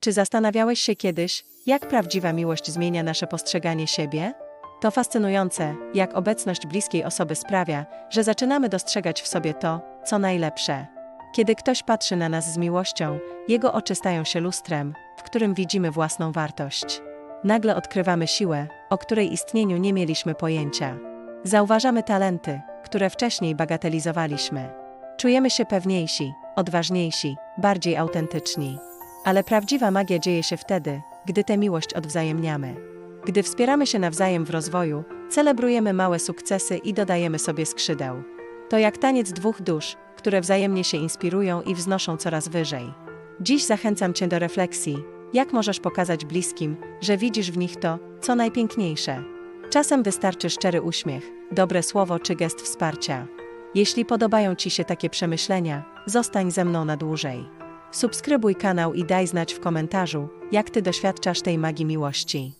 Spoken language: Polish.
Czy zastanawiałeś się kiedyś, jak prawdziwa miłość zmienia nasze postrzeganie siebie? To fascynujące, jak obecność bliskiej osoby sprawia, że zaczynamy dostrzegać w sobie to, co najlepsze. Kiedy ktoś patrzy na nas z miłością, jego oczy stają się lustrem, w którym widzimy własną wartość. Nagle odkrywamy siłę, o której istnieniu nie mieliśmy pojęcia. Zauważamy talenty, które wcześniej bagatelizowaliśmy. Czujemy się pewniejsi, odważniejsi, bardziej autentyczni. Ale prawdziwa magia dzieje się wtedy, gdy tę miłość odwzajemniamy. Gdy wspieramy się nawzajem w rozwoju, celebrujemy małe sukcesy i dodajemy sobie skrzydeł. To jak taniec dwóch dusz, które wzajemnie się inspirują i wznoszą coraz wyżej. Dziś zachęcam Cię do refleksji, jak możesz pokazać bliskim, że widzisz w nich to, co najpiękniejsze. Czasem wystarczy szczery uśmiech, dobre słowo czy gest wsparcia. Jeśli podobają Ci się takie przemyślenia, zostań ze mną na dłużej. Subskrybuj kanał i daj znać w komentarzu, jak Ty doświadczasz tej magii miłości.